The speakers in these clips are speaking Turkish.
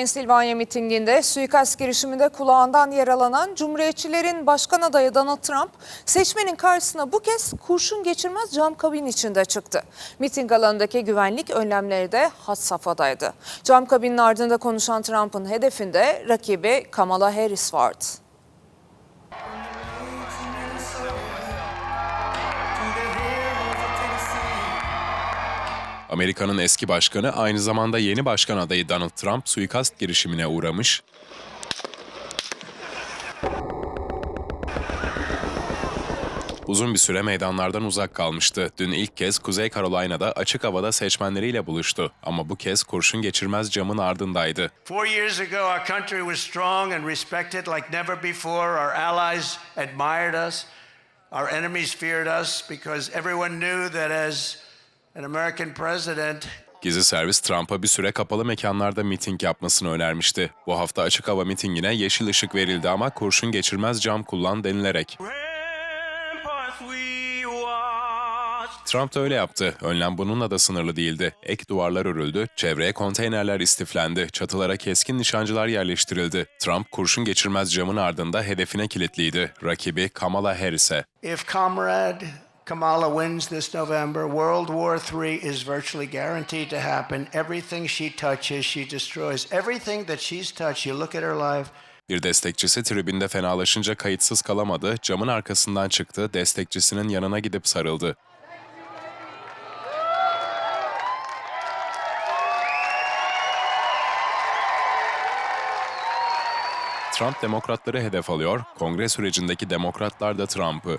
Pensilvanya mitinginde suikast girişiminde kulağından yaralanan Cumhuriyetçilerin başkan adayı Donald Trump seçmenin karşısına bu kez kurşun geçirmez cam kabin içinde çıktı. Miting alanındaki güvenlik önlemleri de had safhadaydı. Cam kabinin ardında konuşan Trump'ın hedefinde rakibi Kamala Harris vardı. Amerika'nın eski başkanı aynı zamanda yeni başkan adayı Donald Trump suikast girişimine uğramış, uzun bir süre meydanlardan uzak kalmıştı. Dün ilk kez Kuzey Carolina'da açık havada seçmenleriyle buluştu ama bu kez kurşun geçirmez camın ardındaydı. Four years ago, our country was strong and respected like never before. Our allies admired us. Our enemies feared us because everyone knew that as Gizli servis Trump'a bir süre kapalı mekanlarda miting yapmasını önermişti. Bu hafta açık hava mitingine yeşil ışık verildi ama kurşun geçirmez cam kullan denilerek. Trump da öyle yaptı. Önlem bununla da sınırlı değildi. Ek duvarlar örüldü, çevreye konteynerler istiflendi, çatılara keskin nişancılar yerleştirildi. Trump kurşun geçirmez camın ardında hedefine kilitliydi. Rakibi Kamala Harris'e. Kamala wins this November, World War III is virtually guaranteed to happen. Everything she touches, she destroys. Everything that she's touched, you look at her life, Bir destekçisi tribünde fenalaşınca kayıtsız kalamadı, camın arkasından çıktı, destekçisinin yanına gidip sarıldı. Trump demokratları hedef alıyor, kongre sürecindeki demokratlar da Trump'ı.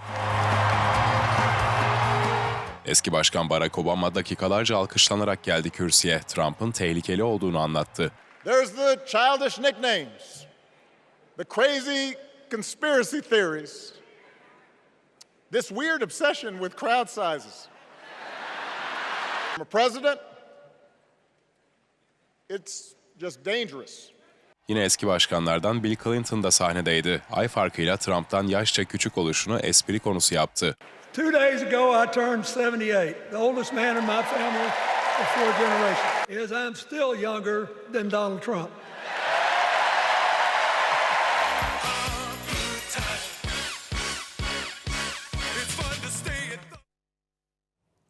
Eski başkan Barack Obama dakikalarca alkışlanarak geldi kürsüye. Trump'ın tehlikeli olduğunu anlattı. There's the childish nicknames, the crazy conspiracy theories, this weird obsession with crowd sizes. From a president, it's just dangerous. Yine eski başkanlardan Bill Clinton da sahnedeydi. Ay farkıyla Trump'tan yaşça küçük oluşunu espri konusu yaptı. Two days ago, I turned 78, the oldest man in my family of four generations. Is I'm still younger than Donald Trump.